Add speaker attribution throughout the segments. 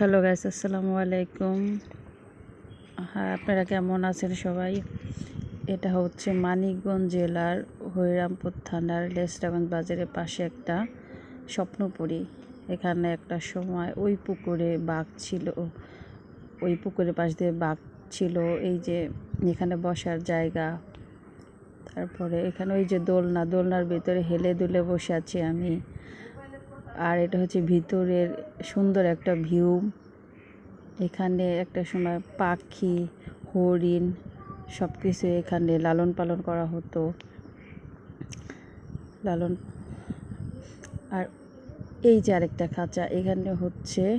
Speaker 1: Hello guys আসসালামু আলাইকুম হ্যাঁ আপনারা কেমন আছেন সবাই? এটা হচ্ছে মানিকগঞ্জ জেলার হরিরামপুর থানার লেসরাগঞ্জ বাজারের পাশে একটা স্বপ্নপুরী। এখানে একটা সময় ওই পুকুরে বাঘ ছিল, ওই পুকুরের পাশ দিয়ে বাঘ ছিল, এই যে এখানে বসার জায়গা। তারপরে এখানে ওই যে দোলনা, দোলনার ভিতরে হেলে দুলে বসে আছি আমি। আর এটা হচ্ছে ভিতরের সুন্দর একটা ভিউ। এখানে একটা সময় পাখি, হরিণ সব কিছু এখানে লালন পালন করা হতো। লালন আর এই যে আরেকটা খাঁচা, এখানে হচ্ছে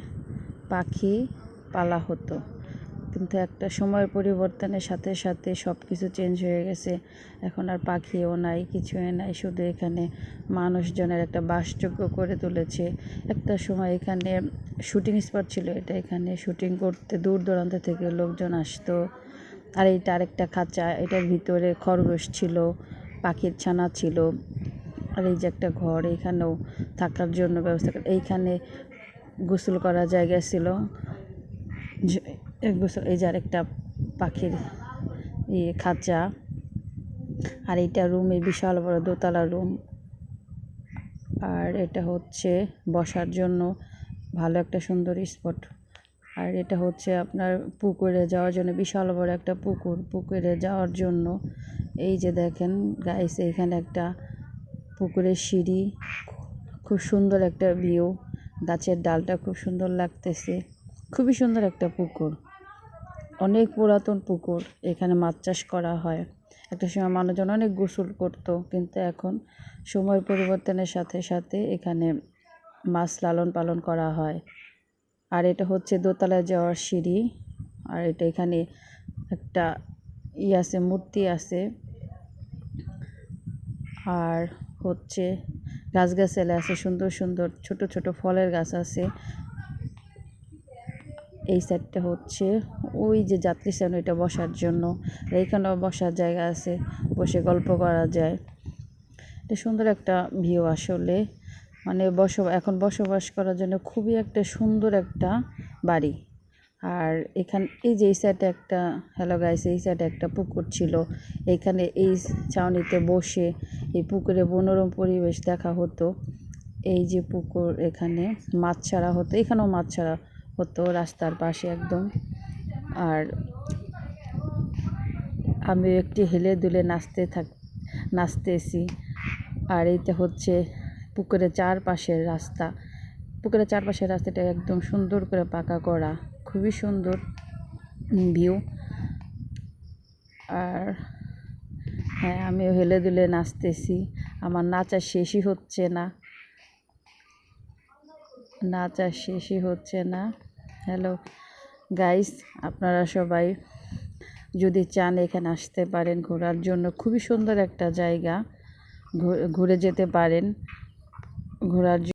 Speaker 1: পাখি পালা হতো। কিন্তু একটা সময়ের পরিবর্তনের সাথে সাথে সব কিছু চেঞ্জ হয়ে গেছে। এখন আর পাখিও নাই, কিছুই নাই, শুধু এখানে মানুষজনের একটা বাসযোগ্য করে তুলেছে। একটা সময় এখানে শুটিং স্পট ছিল, এটা এখানে শুটিং করতে দূর দূরান্ত থেকে লোকজন আসতো। আর এইটা আরেকটা খাঁচা, এটার ভিতরে খরগোশ ছিল, পাখির ছানা ছিল। আর এই যে একটা ঘর, এখানেও থাকার জন্য ব্যবস্থা এইখানে গোসল করার জায়গা ছিল। এক বছর, এই যে আরেকটা পাখির ইয়ে খাঁচা, আর এইটা রুমে বিশাল বড় দোতলা রুম আর এটা হচ্ছে বসার জন্য ভালো একটা সুন্দর স্পট আর এটা হচ্ছে আপনার পুকুরে যাওয়ার জন্য বিশাল বড় একটা পুকুর। পুকুরে যাওয়ার জন্য এই যে দেখেন গাইস এখানে একটা পুকুরের সিঁড়ি, খুব সুন্দর একটা ভিউ গাছের ডালটা খুব সুন্দর লাগতেছে। খুবই সুন্দর একটা পুকুর। অনেক পুরাতন পুকুর এখানে মাছ চাষ করা হয়। একটা সময় মানুষজন অনেক গোসল করতো, কিন্তু এখন সময়ের পরিবর্তনের সাথে সাথে এখানে মাছ লালন পালন করা হয়। আর এটা হচ্ছে দোতলায় যাওয়ার সিঁড়ি, আর এটা এখানে একটা ই আছে, মূর্তি আছে। আর হচ্ছে গাছগাছালি আছে, সুন্দর সুন্দর ছোট ছোট ফলের গাছ আছে। এই সাইডটা হচ্ছে ওই যে যাত্রী স্থান ওইটা বসার জন্য। এইখানেও বসার জায়গা আছে, বসে গল্প করা যায়। এটা সুন্দর একটা ভিউ আসলে। মানে বস এখন বসবাস করার জন্য খুবই একটা সুন্দর একটা বাড়ি। আর এখান, এই যে এই সাইডে একটা, হ্যালো গাইস, এই সাইডে একটা পুকুর ছিল। এখানে এই ছাউনিতে বসে এই পুকুরে মনোরম পরিবেশ দেখা হতো। এই যে পুকুর এখানে মাছ ছাড়া হতো, এখানেও মাছ ছাড়া হতো রাস্তার পাশে একদম। আর আমি একটি হেলে দুলে নাচতে থাক, নাচতেছি। আর এইটা হচ্ছে পুকুরের চারপাশের রাস্তা। পুকুরের চারপাশের রাস্তাটা একদম সুন্দর করে পাকা করা, খুবই সুন্দর ভিউ। আর হ্যাঁ আমিও হেলে দুলে নাচতেছি। আমার নাচা শেষই হচ্ছে না। নাচা শেষই হচ্ছে না। হ্যালো গাইস আপনারা সবাই যদি চান এখানে আসতে পারেন ঘোরার জন্য, খুবই সুন্দর একটা জায়গা। ঘুরে যেতে পারেন। ঘোরার